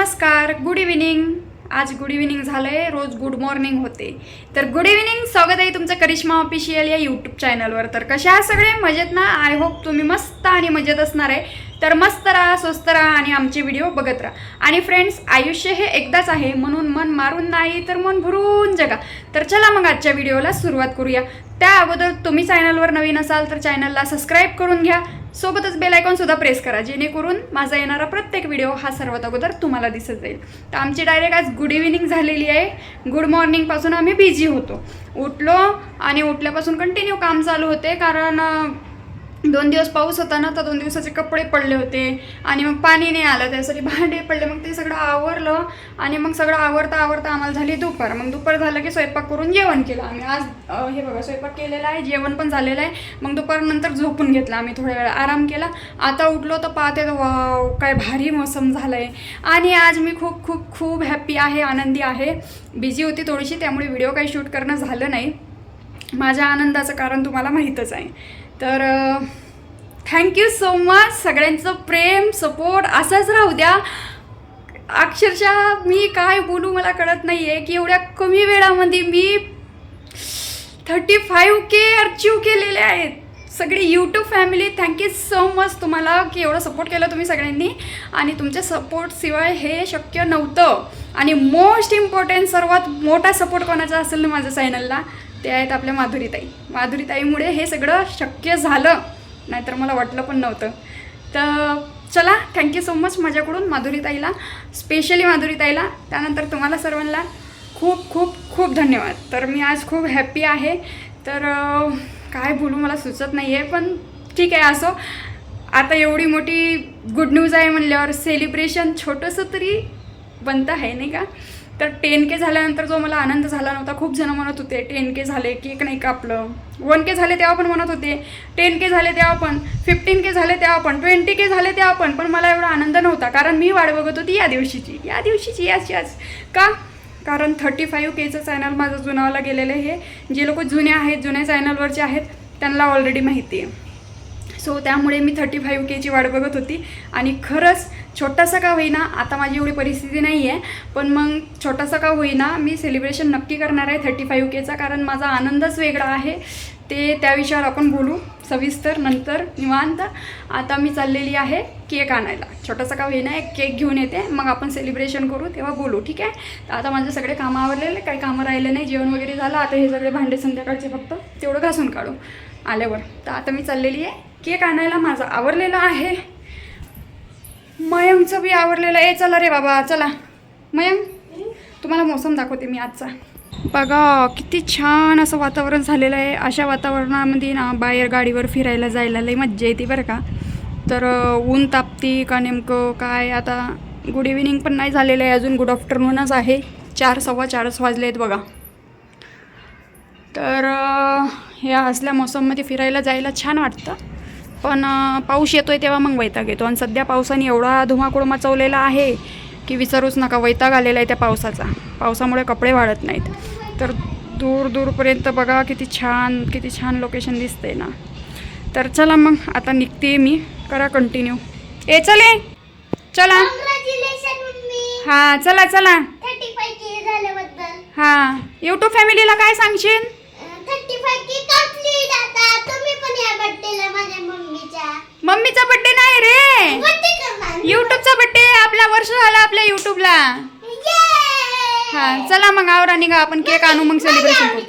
नमस्कार good evening आज good evening झालं आहे रोज गुड मॉर्निंग होते. तर गुड इव्हिनिंग स्वागत आहे तुमचं करिश्मा ऑफिशियल या यूट्यूब चॅनलवर तर कशा सगळे? मजेत ना? आय होप तुम्ही मस्त आणि मजेत असणार आहे. तर मस्त राहा स्वस्त राहा आणि आमचे व्हिडिओ बघत राहा. आणि फ्रेंड्स आयुष्य हे एकदाच आहे. म्हणून मन मारून नाही तर मन भरून जगा. तर चला मग आजच्या व्हिडिओला सुरुवात करूया. त्या अगोदर तुम्ही चॅनलवर नवीन असाल तर चॅनलला सबस्क्राईब करून घ्या. सोबतच बेल आयकॉन सुद्धा प्रेस करा जेणेकरून माझा येणारा प्रत्येक व्हिडिओ हा सर्वात अगोदर तुम्हाला दिसत जाईल. तर आमची डायरेक्ट आज गुड इव्हिनिंग झालेली आहे. गुड मॉर्निंगपासून आम्ही बिझी होतो. उठलो आणि उठल्यापासून कंटिन्यू काम चालू होते कारण दोन दिवस पाऊस होता ना तर दोन दिवसाचे कपडे पडले होते. आणि मग पाणी नाही आलं त्यासाठी भांडे पडले. मग ते सगळं आवरलं आणि मग सगळं आवरता आवरता आम्हाला झाली दुपार. मग दुपार झालं की स्वयंपाक करून जेवण केलं आम्ही. आज हे बघा स्वयंपाक केलेला आहे जेवण पण झालेलं आहे. मग दुपारनंतर झोपून घेतलं आम्ही थोड्या वेळ आराम केला. आता उठलो तर पाहते तर वाव काय भारी मौसम झालं आहे आणि आज मी खूप खूप खूप हॅप्पी आहे आनंदी आहे. बिझी होती थोडीशी त्यामुळे व्हिडिओ काही शूट करणं झालं नाही. माझ्या आनंदाचं कारण तुम्हाला माहीतच आहे. तर थँक्यू सो मच सगळ्यांचं प्रेम सपोर्ट असंच राहू द्या. अक्षरशः मी काय बोलू मला कळत नाही आहे की एवढ्या कमी वेळामध्ये मी थर्टी फाईव्ह के अचीव केलेले आहेत. सगळी YouTube family thank you so much तुम्हाला की एवढं सपोर्ट केलं तुम्ही सगळ्यांनी. आणि तुमच्या सपोर्टशिवाय हे शक्य नव्हतं. आणि मोस्ट इम्पॉर्टंट सर्वात मोठा सपोर्ट कोणाचा असेल ना माझ्या चॅनलला ते आहेत आपल्या माधुरीताई. माधुरीताईमुळे हे सगळं शक्य झालं. नाहीतर मला वाटलं पण नव्हतं. तर चला थँक्यू सो मच माझ्याकडून माधुरीताईला स्पेशली माधुरीताईला. त्यानंतर तुम्हाला सर्वांना खूप खूप खूप धन्यवाद. तर मी आज खूप हॅप्पी आहे. तर काय बोलू मला सुचत नाही आहे पण ठीक आहे असो. आता एवढी मोठी गुड न्यूज आहे म्हणल्यावर सेलिब्रेशन छोटंसं तरी बनतं आहे नाही का? तर टेन के झाल्यानंतर जो मला आनंद झाला नव्हता खूप जण म्हणत होते टेन के झाले केक नाही कापलं वन के झाले तेव्हा पण म्हणत होते टेन के झाले तेव्हा पण फिफ्टीन के झाले तेव्हा पण ट्वेंटी के झाले तेव्हा पण पण मला एवढा आनंद नव्हता कारण मी वाट बघत होती या दिवशीची या दिवशीची याच याच का? कारण थर्टी फाईव्ह केचं चॅनल माझं जुनावला गेलेलं आहे. हे जे लोक जुने आहेत जुन्या चॅनलवरचे आहेत त्यांना ऑलरेडी माहिती आहे. सो त्यामुळे मी थर्टी फाईव्ह केची वाट बघत होती. आणि खरंच छोटासा का होईना आता माझी एवढी परिस्थिती नाही आहे पण मग छोटासा का होईना मी सेलिब्रेशन नक्की करणार आहे थर्टी फाईव्ह केचा कारण माझा आनंदच वेगळा आहे. ते त्या विषयावर आपण बोलू. सविस्तर नंतर निवांत. आता मी चाललेली आहे केक आणायला. छोटासा का होईना एक केक घेऊन येते. मग आपण सेलिब्रेशन करू तेव्हा बोलू ठीक आहे? तर आता माझे सगळे कामं आवरलेले काही कामं राहिले नाही जेवण वगैरे झालं. आता हे सगळे भांडे संध्याकाळचे फक्त तेवढं घासून काढू आल्यावर. तर आता मी चाललेली आहे केक आणायला माझं आवरलेला आहे. मयंकचं बी आवरलेलं आहे. चला रे बाबा चला. मयंक तुम्हाला मोसम दाखवते मी आजचा. बघा किती छान असं वातावरण झालेलं आहे. अशा वातावरणामध्ये ना बाहेर गाडीवर फिरायला जायला लई मज्जा येते बरं का. तर ऊन तापती का नेमकं काय? आता गुड इव्हिनिंग पण नाही झालेलं आहे अजून. गुड आफ्टरनूनच आहे. चार सव्वा चारच वाजले आहेत बघा. तर ह्या असल्या मोसममध्ये फिरायला जायला छान वाटतं. पण पाऊस येतोय तेव्हा मग वैताग येतो. आणि सध्या पावसाने एवढा धुमाकूळ मचवलेला आहे की विचारूच नका. वैताग आलेला आहे त्या पावसाचा. पावसामुळे कपडे वाढत नाहीत. तर दूर दूरपर्यंत बघा किती छान किती छान लोकेशन दिसतंय ना. तर चला मग आता निघते मी. करा कंटिन्यू ए चले चला. हां चला चला. हां. यूट्यूब फॅमिलीला काय सांगशील थर्टी फाय के कंप्लीट आता तुम्ही पण या बर्थडेला माझ्या मम्मीच्या. मम्मीचा बड्डे नाही रे. बर्थडे युट्यूबचा बड्डे आपला वर्ष झाला आपल्या युट्यूबला हा चला मग आवरा निघा आपण केक आणू मग सेलिब्रेशन करू.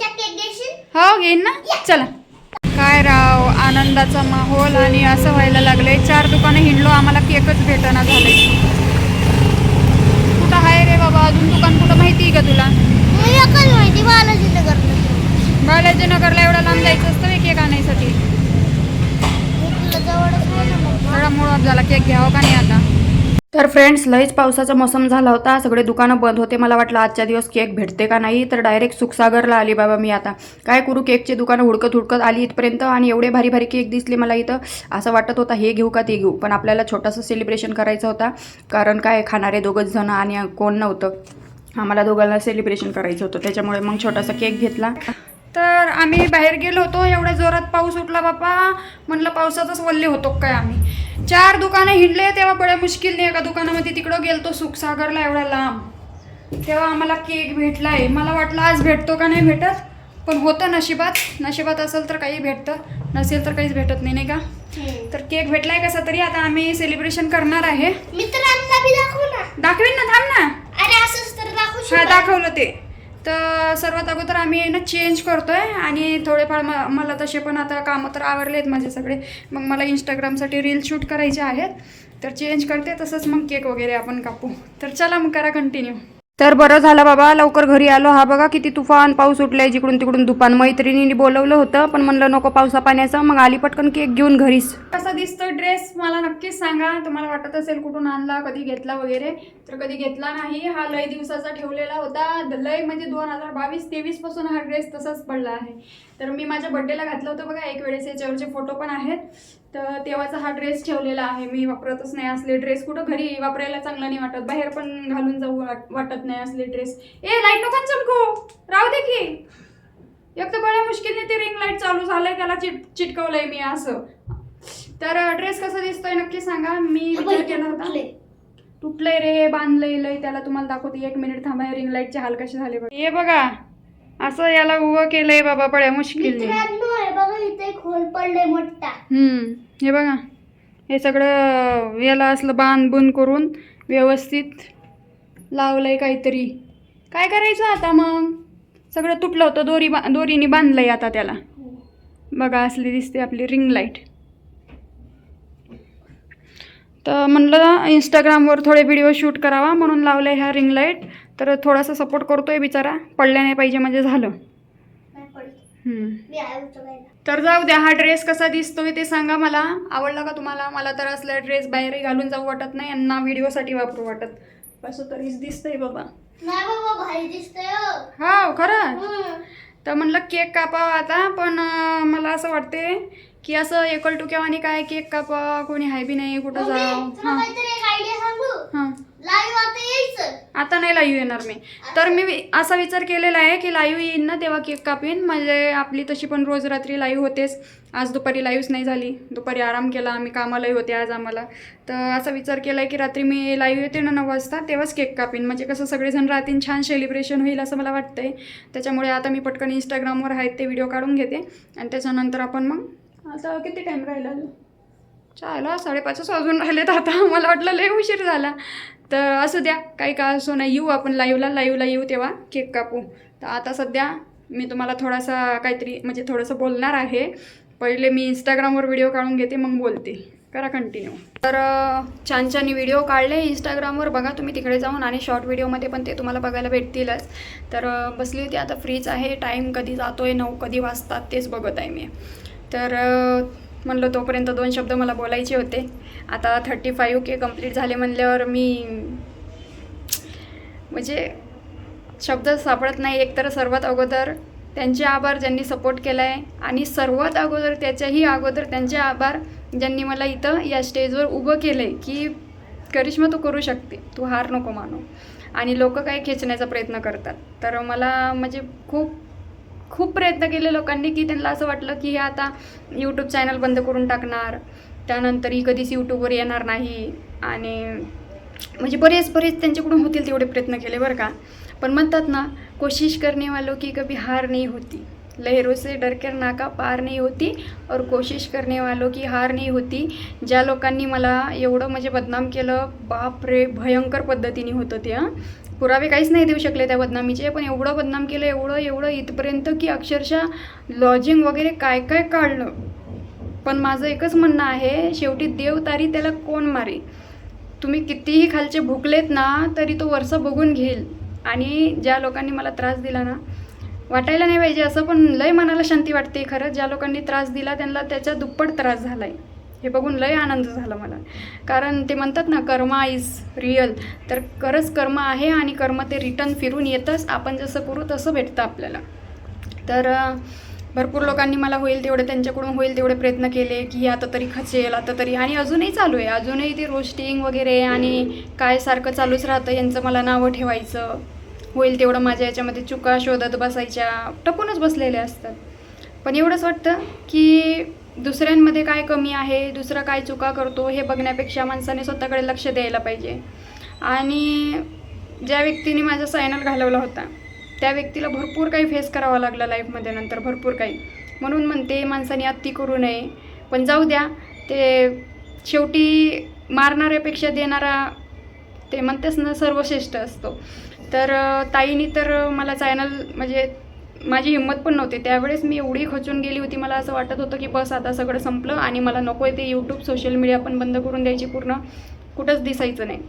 हो घेईन ना? चला. काय राव आनंदाचा माहोल आणि असं व्हायला लागलंय. चार दुकानं हिंडलो आम्हाला केकच भेटना झालंय. कुठं आहे रे बाबा? अजून दुकान कुठं माहिती आहे का तुला एकच माहिती बालाजी नगर बालाजी नगरला एवढा लांब जायचं असतं मी केक आणायसाठी. थोडा मुळात झाला केक घ्यावं का नाही आता? तर फ्रेंड्स लईच पावसाचा मोसम झाला होता. सगळे दुकानं बंद होते. मला वाटलं आजच्या दिवस केक भेटते का नाही? तर डायरेक्ट सुखसागरला आली बाबा मी आता. काय करू केकचे दुकानं हुडकत हुडकत आली इथपर्यंत आणि एवढे भारी भारी केक दिसले मला इथं. असं वाटत होता हे घेऊ का ते घेऊ? पण आपल्याला छोटंसं सेलिब्रेशन करायचं होता. कारण काय खाणारे दोघंच जण आणि कोण नव्हतं. आम्हाला दोघांना सेलिब्रेशन करायचं होतं. त्याच्यामुळे मग छोटासा केक घेतला. तर आम्ही बाहेर गेलो होतो एवढ्या जोरात पाऊस उठला बापा. म्हणलं पावसातच वल्ले होतो काय आम्ही. चार दुकानं हिंडले तेव्हा बड्या मुश्किलने एका दुकानामध्ये तिकडं गेलतो सुखसागरला एवढा लांब. तेव्हा आम्हाला केक भेटलाय. मला वाटलं आज भेटतो का नाही भेटत पण होतं नशिबात. नशिबात असेल तर काही भेटतं नसेल तर काहीच भेटत नाही नाही का? तर केक भेटलाय कसा तरी आता आम्ही सेलिब्रेशन करणार आहे. मित्रांना दाखवीन ना थांब ना. अरे असंच तर दाखवलं ते. तर सर्वात अगोदर आम्ही ना चेंज करतो आहे आणि थोडेफार म मला तसे पण आता कामं तर आवरले आहेत माझे सगळे. मग मला इंस्टाग्रामसाठी रील शूट करायचे आहेत. तर चेंज करते तसंच मग केक वगैरे आपण कापू. तर चला मग करा कंटिन्यू तर बरं झालं बाबा लवकर घरी आलो. हा बघा किती तुफान पाऊस उठलाय. जिकडून तिकडून दुपान मैत्रिणीने बोलवलं होतं. पण म्हणलं नको पावसा पाण्याचं. मग आली पटकन केक घेऊन घरीच. कसा दिसतोय ड्रेस मला नक्कीच सांगा. तुम्हाला वाटत असेल कुठून आणला कधी घेतला वगैरे. तर कधी घेतला नाही. हा लय दिवसाचा ठेवलेला होता. लय म्हणजे दोन हजार बावीस तेवीसपासून हा ड्रेस तसाच पडला आहे. तर मी माझ्या बड्डेला घातलं होतं बघा. एक वेळेस याच्यावरचे फोटो पण आहेत. तर तेव्हाचा हा ड्रेस ठेवलेला आहे. मी वापरतच नाही असले ड्रेस कुठं घरी वापरायला चांगला नाही वाटत. बाहेर पण घालून जाऊ वाट- वाटत नाही असले ड्रेस ए लाइट नको चमकू. राहू दे की. एक तर बड्या मुश्किलने ते रिंग लाइट चालू झालंय. त्याला चिट चिटकवलंय मी असं. तर ड्रेस कसा दिसतोय नक्की सांगा. मी विचार केला होता. तुटलंय रे बांधलंय लय त्याला तुम्हाला दाखवते. एक मिनिट थांबा रिंग लाईटचे हाल कसे झाले बघा. हे बघा असं याला उभं केलंय बाबा पड्या हे मोठा. हम्म, हे बघा. हे सगळं याला असलं बांध बुन करून व्यवस्थित लावलंय काहीतरी. काय करायचं आता मग? सगळं तुटलं होतं दोरी बा दोरीने बांधलंय आता त्याला. बघा असली दिसते आपली रिंग लाइट तर म्हणलं इंस्टाग्रामवर थोडे व्हिडिओ शूट करावा म्हणून लावलं ह्या रिंग लाइट तर थोडासा सपोर्ट करतोय बिचारा. पडल्या नाही पाहिजे म्हणजे झालं. तर जाऊ द्या हा ड्रेस कसा दिसतोय ते सांगा मला. आवडला का तुम्हाला? मला तर असला ड्रेस बाहेरही घालून जाऊ वाटत नाही आणि ना व्हिडिओसाठी वापरू वाटत. असं तरीच दिसतंय बाबा. हो. हा खरं. तर म्हणलं केक कापावा आता पण मला असं वाटते की असं एकल टुक्यावानी काय केक कापा कोणी हाय बी नाही कुठं तुला हां. हां. आता नाही लाईव्ह येणार मी. तर मी असा विचार केलेला आहे की लाईव्ह येईन ना तेव्हा केक कापेन म्हणजे आपली तशी पण रोज रात्री लाईव्ह होतेच. आज दुपारी लाईव्हच नाही झाली. दुपारी आराम केला आम्ही कामालाही होते आज आम्हाला. तर असा विचार केला आहे की रात्री मी लाईव्ह येते ना नऊ वाजता तेव्हाच केक कापेन म्हणजे कसं सगळेजण राहतील छान सेलिब्रेशन होईल असं मला वाटतंय. त्याच्यामुळे आता मी पटकन इंस्टाग्रामवर आहेत ते व्हिडिओ काढून घेते. आणि त्याच्यानंतर आपण मग आता किती टाईम राहिला अजून? चायला साडेपाचच वाजून राहिलेत आता. मला वाटलं लय उशीर झाला. तर असू द्या काही का असो नाही येऊ आपण लाईव्हला लाईव्हला येऊ तेव्हा केक कापू. तर आता सध्या मी तुम्हाला थोडासा काहीतरी म्हणजे थोडंसं बोलणार आहे. पहिले मी इंस्टाग्रामवर व्हिडिओ काढून घेते मग बोलते करा कंटिन्यू तर छान छान व्हिडिओ काढले इंस्टाग्रामवर बघा तुम्ही तिकडे जाऊन आणि शॉर्ट व्हिडिओमध्ये पण ते तुम्हाला बघायला भेटतीलच. तर बसली होती आता फ्रीच आहे. टाईम कधी जातो आहे नऊ कधी वाजतात? तेच बघत आहे मी. तर म्हणलं तोपर्यंत दोन शब्द मला बोलायचे होते. आता थर्टी फाईव्ह के कंप्लीट झाले म्हणल्यावर मी म्हणजे शब्द सापडत नाही. एकतर सर्वात अगोदर त्यांचे आभार ज्यांनी सपोर्ट केला आहे आणि सर्वात अगोदर त्याच्याही अगोदर त्यांचे आभार ज्यांनी मला इथं या स्टेजवर उभं केलं आहे की करिश्मा तू करू शकते. तू हार नको मानू. आणि लोक काही खेचण्याचा प्रयत्न करतात. तर मला म्हणजे खूप खूप प्रयत्न केले लोकांनी की त्यांना असं वाटलं की हे आता यूट्यूब चॅनल बंद करून टाकणार. त्यानंतर ही कधीच यूट्यूबवर येणार नाही. आणि म्हणजे बरेच बरेच त्यांच्याकडून होतील तेवढे प्रयत्न केले बरं का. पण म्हणतात ना कोशिश करने वालों की कभी हार नहीं होती. लहरों से डरकर नाका पार नाही होती और कोशिश करने वालों की हार नाही होती. ज्या लोकांनी मला एवढं म्हणजे बदनाम केलं बाप रे भयंकर पद्धतीने होतं ते हां. पुरावे काहीच नाही देऊ शकले त्या बदनामीचे. पण एवढं बदनाम केलं एवढं एवढं इथपर्यंत की अक्षरशः लॉजिंग वगैरे काय काय काढलं? पण माझं एकच म्हणणं आहे शेवटी देव तारी त्याला कोण मारे तुम्ही कितीही खालचे भुकलेत ना तरी तो वरसं बघून घेईल. आणि ज्या लोकांनी मला त्रास दिला ना वाटायला नाही पाहिजे. असं पण लय मनाला शांती वाटते खरं. ज्या लोकांनी त्रास दिला त्यांना त्याचा दुप्पट त्रास झाला आहे हे बघून लय आनंद झाला मला. कारण ते म्हणतात ना कर्मा इज रिअल तर खरंच कर्म आहे आणि कर्म ते रिटर्न फिरून येतच. आपण जसं करू तसं भेटतं आपल्याला. तर भरपूर लोकांनी मला होईल तेवढे त्यांच्याकडून होईल तेवढे प्रयत्न केले की आता तरी खचेल आता तरी. आणि अजूनही चालू आहे. अजूनही ते रोस्टिंग वगैरे आणि काय सारखं चालूच राहतं यांचं मला नावं ठेवायचं. होईल तेवढं माझ्या याच्यामध्ये चुका शोधत बसायच्या. टपूनच बसलेल्या असतात. पण एवढंच वाटतं की दुसऱ्यांमध्ये काय कमी आहे दुसरा काय चुका करतो हे बघण्यापेक्षा माणसाने स्वतःकडे लक्ष द्यायला पाहिजे. आणि ज्या व्यक्तीने माझा सायनल घालवला होता त्या व्यक्तीला भरपूर काही फेस करावं लागलं लाईफमध्ये नंतर भरपूर काही. म्हणून म्हणते माणसाने अत्ती करू नये. पण जाऊ द्या ते शेवटी मारणाऱ्यापेक्षा देणारा ते म्हणतेच ना सर्वश्रेष्ठ असतो. तर ताईनी तर मला चॅनल म्हणजे माझी हिंमत पण नव्हती. त्यावेळेस मी एवढी खचून गेली होती. मला असं वाटत होतं की बस आता सगळं संपलं आणि मला नको आहे ते यूट्यूब सोशल मीडिया पण बंद करून द्यायची पूर्ण. कुठंच दिसायचं नाही.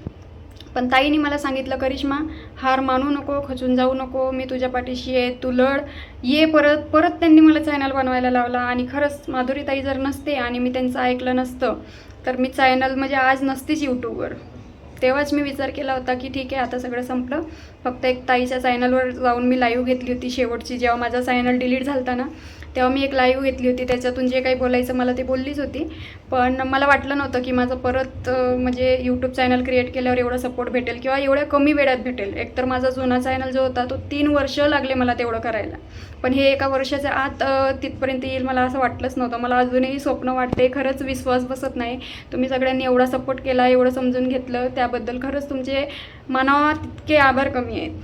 पण ताईने मला सांगितलं करिश्मा हार मानू नको खचून जाऊ नको. मी तुझ्या पाठीशी आहे. तू लढ. ये परत. परत त्यांनी मला चॅनल बनवायला लावला आणि खरंच माधुरी ताई जर नसते आणि मी त्यांचं ऐकलं नसतं तर मी चॅनल म्हणजे आज नसतीच यूट्यूबवर तेव्हाच मी विचार केला होता की ठीक आहे आता सगळं संपलं. फक्त एक ताईच्या चॅनलवर जाऊन मी लाईव्ह घेतली होती शेवटची. जेव्हा माझा चॅनल डिलीट झाला ना तेव्हा मी एक लाईव्ह घेतली होती. त्याच्यातून जे काही बोलायचं मला ते बोललीच होती. पण मला वाटलं नव्हतं की माझं परत म्हणजे यूट्यूब चॅनल क्रिएट केल्यावर एवढा सपोर्ट भेटेल किंवा एवढ्या कमी वेळात भेटेल. एकतर माझा जुना चॅनल जो होता तो तीन वर्ष लागले मला तेवढं करायला. पण हे एका वर्षाच्या आत तिथपर्यंत येईल मला असं वाटलंच नव्हतं. मला अजूनही स्वप्न वाटते खरंच विश्वास बसत नाही. तुम्ही सगळ्यांनी एवढा सपोर्ट केला एवढं समजून घेतलं. त्याबद्दल खरंच तुमचे मनावा तितके आभार कमी आहेत.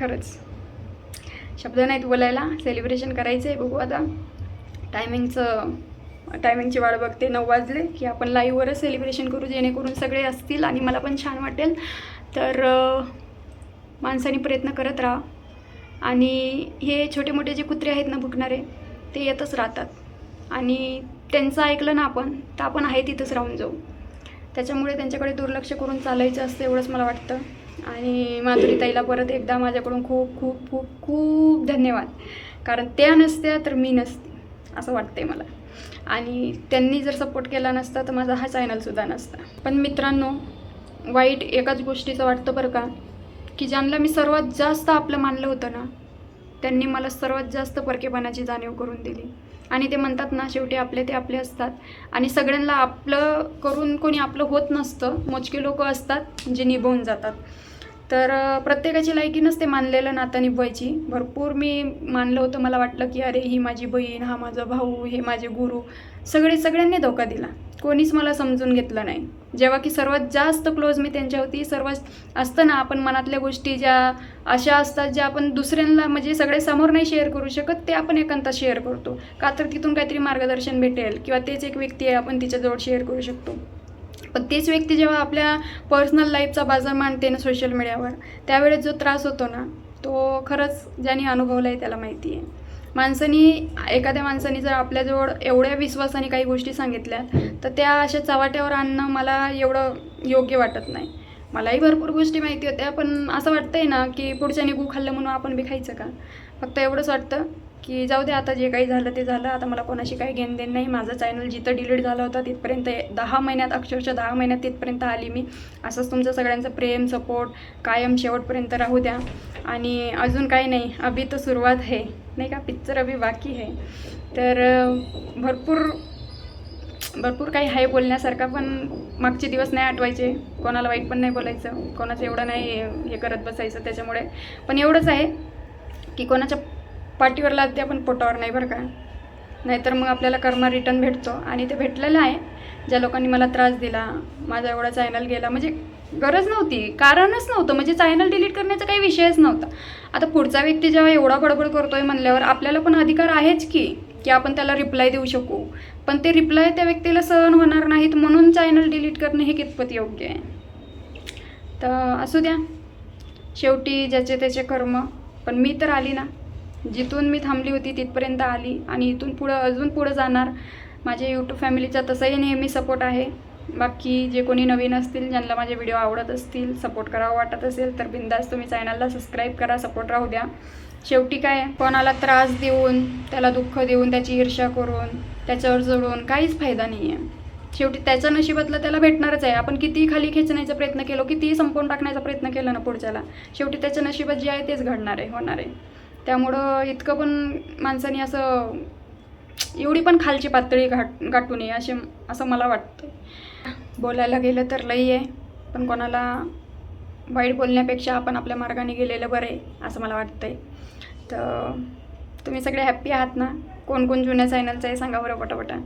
खरंच. शब्द नाहीत बोलायला. सेलिब्रेशन करायचं आहे बघू आता टायमिंगचं टायमिंगची वाट बघते. नऊ वाजले की आपण लाईव्हवरच सेलिब्रेशन करू जेणेकरून सगळे असतील आणि मला पण छान वाटेल. तर माणसाने प्रयत्न करत राहा. आणि हे छोटे मोठे जे कुत्रे आहेत ना भुकणारे ते येतच राहतात. आणि त्यांचं ऐकलं ना आपण तर आपण आहे तिथंच राहून जाऊ. त्याच्यामुळे त्यांच्याकडे दुर्लक्ष करून चालायचं असतं एवढंच मला वाटतं. आणि माधुरीताईला परत एकदा माझ्याकडून खूप खूप खूप खूप धन्यवाद. कारण त्या नसत्या तर मी नसते असं वाटतंय मला. आणि त्यांनी जर सपोर्ट केला नसता तर माझा हा चॅनलसुद्धा नसता. पण मित्रांनो वाईट एकाच गोष्टीचं वाटतं बरं का? की ज्यांना मी सर्वात जास्त आपलं मानलं होतं ना त्यांनी मला सर्वात जास्त परकेपणाची जाणीव करून दिली. आणि ते म्हणतात ना शेवटी आपले ते आपले असतात. आणि सगळ्यांना आपलं करून कोणी आपलं होत नसतं. मोजके लोक असतात जे निभवून जातात. तर प्रत्येकाची लायकी नसते मानलेलं नातं निभवायची. भरपूर मी मानलं होतं मला वाटलं की अरे ही माझी बहीण हा माझा भाऊ हे माझे गुरु. सगळे सगळ्यांनी धोका दिला. कोणीच मला समजून घेतलं नाही. जेव्हा की सर्वात जास्त क्लोज मी त्यांच्या होती सर्वात असतं ना आपण मनातल्या गोष्टी ज्या अशा असतात ज्या आपण दुसऱ्यांना म्हणजे सगळे समोर नाही शेअर करू शकत ते आपण एकांतात शेअर करतो. का तर तिथून काहीतरी मार्गदर्शन भेटेल किंवा तेच एक व्यक्ती आहे आपण तिच्याजवळ शेअर करू शकतो. पण तीच व्यक्ती जेव्हा आपल्या पर्सनल लाईफचा बाजार मांडते ना सोशल मीडियावर त्यावेळेस जो त्रास होतो ना तो खरंच ज्याने अनुभवला आहे त्याला माहिती आहे माणसानी एखाद्या माणसाने जर आपल्याजवळ एवढ्या विश्वासाने काही गोष्टी सांगितल्या तर त्या अशा चव्हाट्यावर आणणं मला एवढं योग्य वाटत नाही. मलाही भरपूर गोष्टी माहिती होत्या पण असं वाटतंय ना की पुढच्याने गू खाल्लं म्हणून आपण बी खायचं का? फक्त एवढंच वाटतं. की जाऊ दे आता जे काही झालं ते झालं. आता मला कोणाशी काही घेणं देणं नाही. माझं चॅनल जिथं डिलीट झालं होतं तिथपर्यंत दहा महिन्यात अक्षरशः दहा महिन्यात तिथपर्यंत आली मी. असंच तुमचं सगळ्यांचं प्रेम सपोर्ट कायम शेवटपर्यंत राहू द्या. आणि अजून काही नाही. अभि तर सुरुवात आहे नाही का? पिक्चर अभि बाकी आहे तर भरपूर भरपूर काही आहे बोलण्यासारखा पण मागचे दिवस नाही आठवायचे. कोणाला वाईट पण नाही बोलायचं. कोणाचं एवढं नाही हे करत बसायचं त्याच्यामुळे. पण एवढंच आहे की कोणाच्या पाठीवर लागते आपण पोटावर नाही बरं का? नाहीतर मग आपल्याला कर्मा रिटर्न भेटतो. आणि ते भेटलेलं आहे. ज्या लोकांनी मला त्रास दिला माझा एवढा चॅनल गेला म्हणजे गरज नव्हती. कारणच नव्हतं. म्हणजे चॅनल डिलीट करण्याचा काही विषयच नव्हता. आता पुढचा व्यक्ती जेव्हा एवढा बडबड करतोय म्हणल्यावर आपल्याला पण अधिकार आहेच की की आपण त्याला रिप्लाय देऊ शकू. पण ते रिप्लाय त्या व्यक्तीला सहन होणार नाहीत म्हणून चॅनल डिलीट करणं हे कितपत योग्य आहे? तर असू द्या. शेवटी ज्याचे त्याचे कर्म पण मी तर आली ना. जिथून मी थांबली होती तिथपर्यंत आली आणि इथून पुढं अजून पुढं जाणार. माझ्या यूट्यूब फॅमिलीचा तसंही नेहमी सपोर्ट आहे. बाकी जे कोणी नवीन असतील ज्यांना माझे व्हिडिओ आवडत असतील सपोर्ट करावं वाटत असेल तर बिंदास तुम्ही चॅनलला सबस्क्राईब करा सपोर्ट राहू द्या. शेवटी काय कोणाला त्रास देऊन त्याला दुःख देऊन त्याची ईर्ष्या करून त्याच्यावर जळून काहीच फायदा नाही आहे शेवटी त्याच्या नशिबातलं त्याला भेटणारच आहे. आपण कितीही खाली खेचण्याचा प्रयत्न केलो कितीही संपवून टाकण्याचा प्रयत्न केला ना पुढच्याला शेवटी त्याच्या नशिबात जे आहे तेच घडणार आहे होणार आहे. त्यामुळं इतकं पण माणसाने असं एवढी पण खालची पातळी घाट गाठू नये असे असं मला वाटतं. बोलायला गेलं तर लई आहे पण कोणाला वाईट बोलण्यापेक्षा आपण आपल्या मार्गाने गेलेलं बरं आहे असं मला वाटतं आहे तर तुम्ही सगळे हॅप्पी आहात ना? कोण कोण जुन्या चॅनलचं आहे सांगा बरं पटापटा.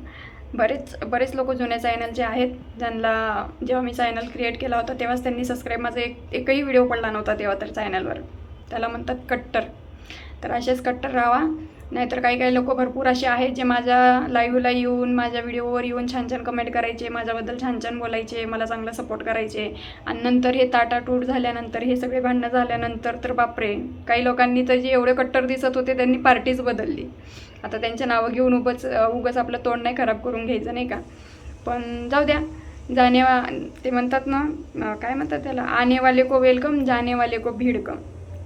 बरेच बरेच लोक जुने चॅनल जे आहेत. ज्यांना जेव्हा मी चॅनल क्रिएट केला होता तेव्हाच त्यांनी सबस्क्राईब माझा एक एकही व्हिडिओ पडला नव्हता तेव्हा तर चॅनलवर त्याला म्हणतात कट्टर. तर असेच कट्टर राहा नाहीतर काही काही लोक भरपूर असे आहेत जे माझ्या लाईव्हला येऊन माझ्या व्हिडिओवर येऊन छान छान कमेंट करायचे माझ्याबद्दल छान छान बोलायचे मला चांगला सपोर्ट करायचे. आणि नंतर हे ताटाटूट झाल्यानंतर हे सगळे भांडणं झाल्यानंतर तर बापरे काही लोकांनी तर जे एवढे कट्टर दिसत होते त्यांनी पार्टीच बदलली. आता त्यांच्या नावं घेऊन उगच उगंच आपलं तोंड नाही खराब करून घ्यायचं नाही का? पण जाऊ द्या. जानेवा ते म्हणतात ना काय म्हणतात त्याला? आनेवाले को वेलकम जानेवाले को भिडकम.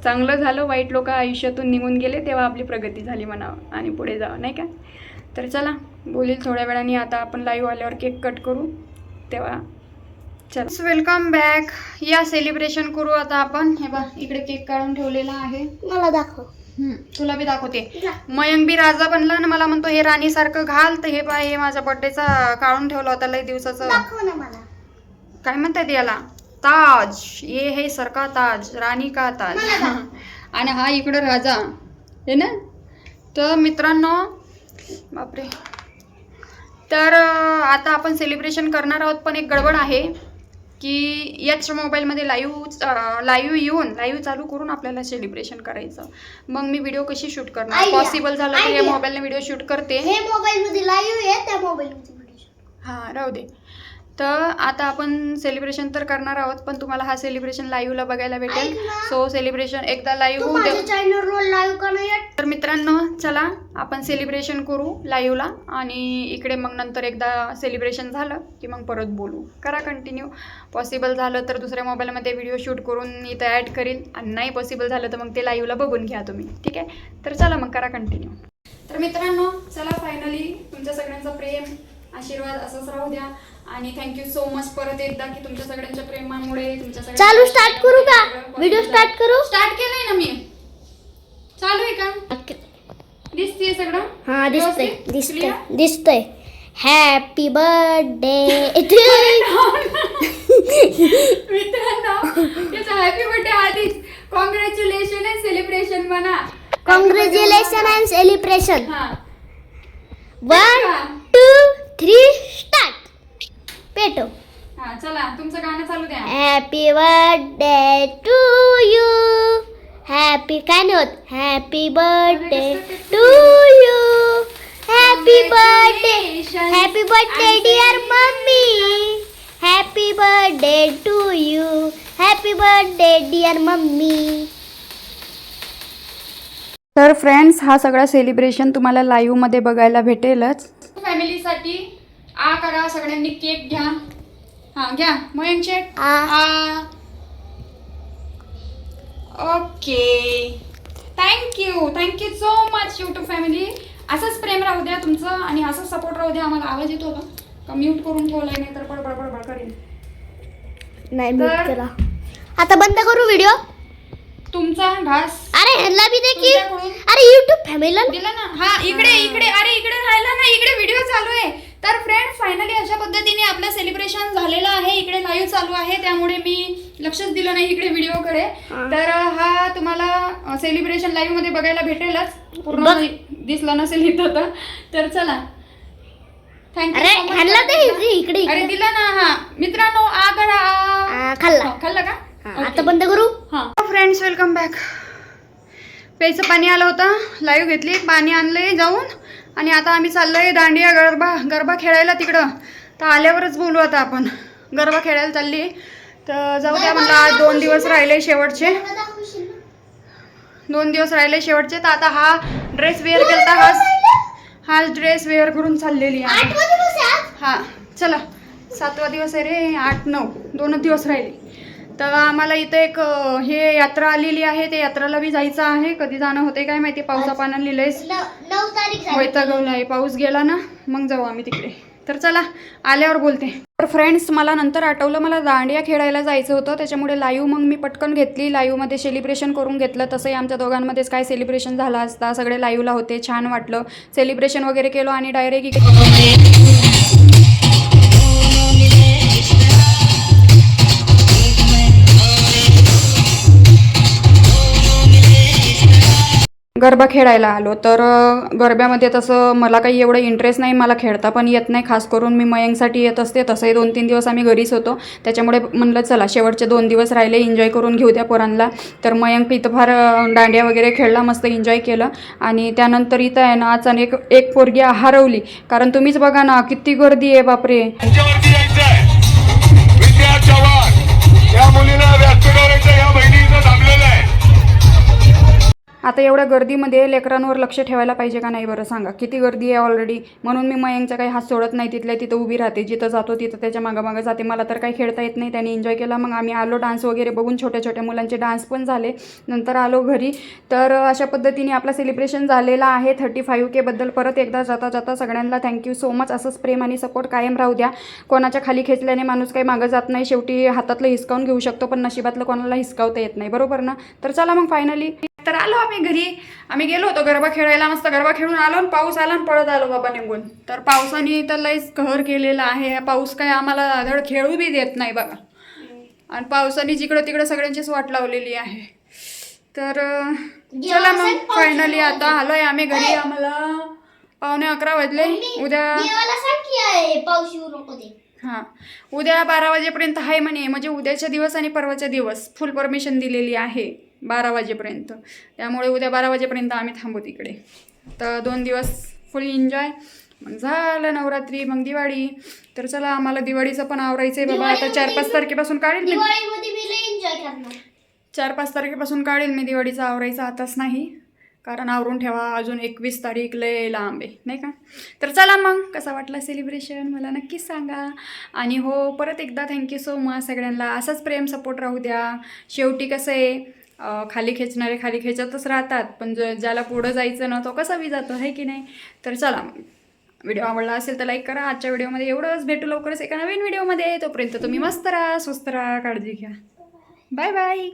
चांगलं झालं वाईट लोक आयुष्यातून निघून गेले तेव्हा आपली प्रगती झाली म्हणावं आणि पुढे जावं नाही का? तर चला बोलील थोड्या वेळाने आता आपण लाईव्ह आल्यावर केक कट करू. तेव्हा चल. वेलकम बॅक या सेलिब्रेशन करू आता आपण. हे बा इकडे केक काढून ठेवलेला आहे. मला दाखव. हम्म, तुला बी दाखवते. मयंक बी राजा बनला ना मला म्हणतो हे राणीसारखं घाल. तर हे पाय हे माझ्या बर्थडेचा काढून ठेवला होता लई दिवसाचं. दाखव ना मला. काय म्हणतात याला? ताज. ये हे सरका ताज राणी का ताज. आणि हा इकडं राजा. हे ना? तर मित्रांनो बापरे. तर आता आपण सेलिब्रेशन करणार आहोत पण एक गडबड आहे की याच मोबाईलमध्ये लाईव्ह लाईव्ह येऊन लाईव्ह चालू करून आपल्याला सेलिब्रेशन करायचं. मग मी व्हिडिओ कशी शूट करणार. पॉसिबल झालं तर या. मोबाईलने व्हिडिओ शूट करते. हे मोबाईल मध्ये लाईव्ह आहे त्या मोबाईल मध्ये व्हिडिओ हां राहू दे. तर आता आपण सेलिब्रेशन तर करणार आहोत पण तुम्हाला हा सेलिब्रेशन लाईव्हला बघायला भेटेल. सो सेलिब्रेशन एकदा लाईव्ह होऊ दे? तर मित्रांनो चला आपण सेलिब्रेशन करू लाईव्हला आणि इकडे मग नंतर एकदा सेलिब्रेशन झालं की मग परत बोलू. करा कंटिन्यू पॉसिबल झालं तर दुसऱ्या मोबाईलमध्ये व्हिडिओ शूट करून इथं ॲड करील आणि नाही पॉसिबल झालं तर मग ते लाईव्हला बघून घ्या तुम्ही. ठीक आहे? तर चला मग करा कंटिन्यू तर मित्रांनो चला फायनली तुमच्या सगळ्यांचा प्रेम. आशीर्वाद असंच राहू द्या. आणि थँक्यू सो मच परत एकदा की तुमच्या सगळ्यांच्या प्रेमामुळे तुमच्या चालू start करू का? Video start करू? स्टार्ट केलंय ना मी. चालू आहे का? दिसतीये सगळं? हा दिसतंय व्यवस्थित? दिसतंय Clear? दिसतंय. हॅपी बर्थडे मित्रांनो त्याचा हॅपी बर्थडे आधीच. कॉंग्रॅच्युलेशन अँड सेलिब्रेशन म्हणा. कॉंग्रॅच्युलेशन अँड सेलिब्रेशन हा. One two three start. पेटो हा चला तुमचं गाणं चालू द्या. Happy birthday to you happy काय नाही होत happy birthday to you happy birthday happy birthday dear mummy happy birthday to you happy birthday dear mummy तर फ्रेंड्स हा सगळा सेलिब्रेशन तुम्हाला लाईव्हमध्ये बघायला भेटेलच. फॅमिलीसाठी आ करा सगळ्यांनी केक घ्या. हा घ्या. मयंक शेट आ. आ. Okay. Thank you thank you so much YouTube family असंच प्रेम राहू द्या तुमचं आणि असंच सपोर्ट राहू द्या. आम्हाला आवाज येतो का का म्यूट करून ठेवलाय नाही तर बडबड बडबड करेन. नाही तर- mute केला. आता बंद करू व्हिडिओ तुमचा घास अरे ह्यांना बी दे की. तुमच्याकडून. अरे युट्यूब फॅमिलीला दिला ना. हा इकडे इकडे. अरे इकडे राहिला ना. इकडे व्हिडिओ चालू आहे. तर फ्रेंड फायनली अशा पद्धतीने आपलं सेलिब्रेशन झालेलं आहे. इकडे लाईव्ह चालू आहे. त्यामुळे मी लक्षच दिलं नाही इकडे व्हिडिओकडे तर हा तुम्हाला सेलिब्रेशन लाईव्हमध्ये बघायला भेटेलच. पूर्ण दिसला नसेल इथं तर. तर चला. थँक्यू अरे ह्यांना दे इकडे अरे इकडे. दिला ना. हा. मित्रांनो आ करा आ. आ, खाल्ला. हा, खाल्लं का? आता बंद करू? हां. फ्रेंड्स वेलकम बॅक प्यायचं पाणी आलं होतं. लाईव्ह घेतली पाणी आणलंय जाऊन. आणि आता आम्ही चाललोय दांडिया गरबा गरबा खेळायला तिकडं. तर आल्यावरच बोलू आता आपण. गरबा खेळायला चालली. तर जाऊ द्या म्हणलं आज दोन दिवस राहिले शेवटचे. दोन दिवस राहिले शेवटचे. तर आता हा ड्रेस वेअर केला हा हा ड्रेस वेअर करून चाललेली आहे. हा. चला. सातवा दिवस आहे रे आठ नऊ. दोनच दिवस राहिले. तर आम्हाला इथं एक अं, हे यात्रा आलेली आहे. ते यात्राला बी जायचं आहे. कधी जाणं होते काय माहिती? पावसा पाण्याने लिहिलंय नऊ तारीख वैतागवलं आहे पाऊस गेला ना मग जाऊ आम्ही तिकडे. तर चला आल्यावर बोलते. तर फ्रेंड्स मला नंतर आठवलं मला दांडिया खेळायला जायचं होतं. त्याच्यामुळे लाईव्ह मग मी पटकन घेतली. लाईव्हमध्ये सेलिब्रेशन करून घेतलं. तसंही आमच्या दोघांमध्येच काय सेलिब्रेशन झालं असता. सगळे लाईव्हला होते. छान वाटलं. सेलिब्रेशन वगैरे केलं आणि डायरेक्ट गरबा खेळायला आलो. तर गरब्यामध्ये तसं मला काही एवढं इंटरेस्ट नाही मला खेळता पण येत नाही. खास करून मी मयंकसाठी येत असते. तसंही दोन तीन दिवस आम्ही घरीच होतो. त्याच्यामुळे म्हणलं चला शेवटचे दोन दिवस राहिले एन्जॉय करून घेऊ द्या पोरांना तर मयंक इथं फार दांड्या दांडिया वगैरे खेळला मस्त एन्जॉय केलं. आणि त्यानंतर इथं आहे ना अचानक एक एक पोरगी हरवली. कारण तुम्हीच बघा ना किती गर्दी आहे बापरे. त्यांच्यावरती या आता एवढ्या गर्दीमध्ये लेकरांवर लक्ष ठेवायला पाहिजे का नाही बरं? सांगा. किती गर्दी आहे ऑलरेडी म्हणून मी मयंकचा काही हात सोडत नाही. तिथल्या तिथं उभी राहते. जिथं जातो तिथं त्याच्या मागामागं जाते. मला तर काही खेळता येत नाही. त्याने एन्जॉय केला. मग आम्ही आलो डान्स वगैरे बघून. छोट्या छोट्या मुलांचे डान्स पण झाले. नंतर आलो घरी. तर अशा पद्धतीने आपला सेलिब्रेशन झालेला आहे. थर्टी फाईव्ह केबद्दल परत एकदा जाता जाता सगळ्यांना थँक्यू सो मच असंच प्रेम आणि सपोर्ट कायम राहू द्या. कोणाच्या खाली खेचल्याने माणूस काही मागं जात नाही. शेवटी हातातलं हिसकावून घेऊ शकतो. पण नशिबातलं कोणाला हिसकावता येत नाही. बरोबर ना? तर चला मग फायनली तर आलो आम्ही घरी. आम्ही गेलो होतो गरबा खेळायला मस्त गरबा खेळून आलो आणि पाऊस आला आणि पळत आलो बाबा निघून. तर पावसाने तर लईच कहर केलेला आहे. हा पाऊस काय आम्हाला धड खेळू बी देत नाही बघा आणि पावसाने जिकडं तिकडं सगळ्यांचीच वाट लावलेली आहे. तर चला मग फायनली आता आलोय आम्ही घरी. आम्हाला पावणे अकरा वाजले. उद्या हां. उद्या बारा वाजेपर्यंत आहे म्हणे. म्हणजे उद्याच्या दिवस आणि परवाचा दिवस. फुल परमिशन दिलेली आहे. बारा वाजेपर्यंत. त्यामुळे उद्या बारा वाजेपर्यंत आम्ही थांबू तिकडे. तर दोन दिवस फुल एन्जॉय मग झालं नवरात्री मग दिवाळी. तर चला आम्हाला दिवाळीचं पण आवरायचं आहे बाबा. आता चार पाच तारखेपासून काढेल मी. चार पाच तारखेपासून काढेल मी दिवाळीचं आवरायचं. आताच नाही. कारण आवरून ठेवा अजून एकवीस तारीख लय लांब आहे नाही का? तर चला मग कसा वाटला सेलिब्रेशन मला नक्कीच सांगा. आणि हो परत एकदा थँक्यू सो मच सगळ्यांना. असंच प्रेम सपोर्ट राहू द्या. शेवटी कसं आहे खाली खेचणारे खाली खेचतच राहतात पण ज ज्याला पुढं जायचं ना तो कसा बी जातो आहे की नाही? तर चला व्हिडिओ आवडला असेल तर लाईक करा. आजच्या व्हिडिओमध्ये एवढंच. भेटू लवकरच एका नवीन व्हिडिओमध्ये. तोपर्यंत तुम्ही मस्त राहा स्वस्त राहा काळजी घ्या. Bye bye.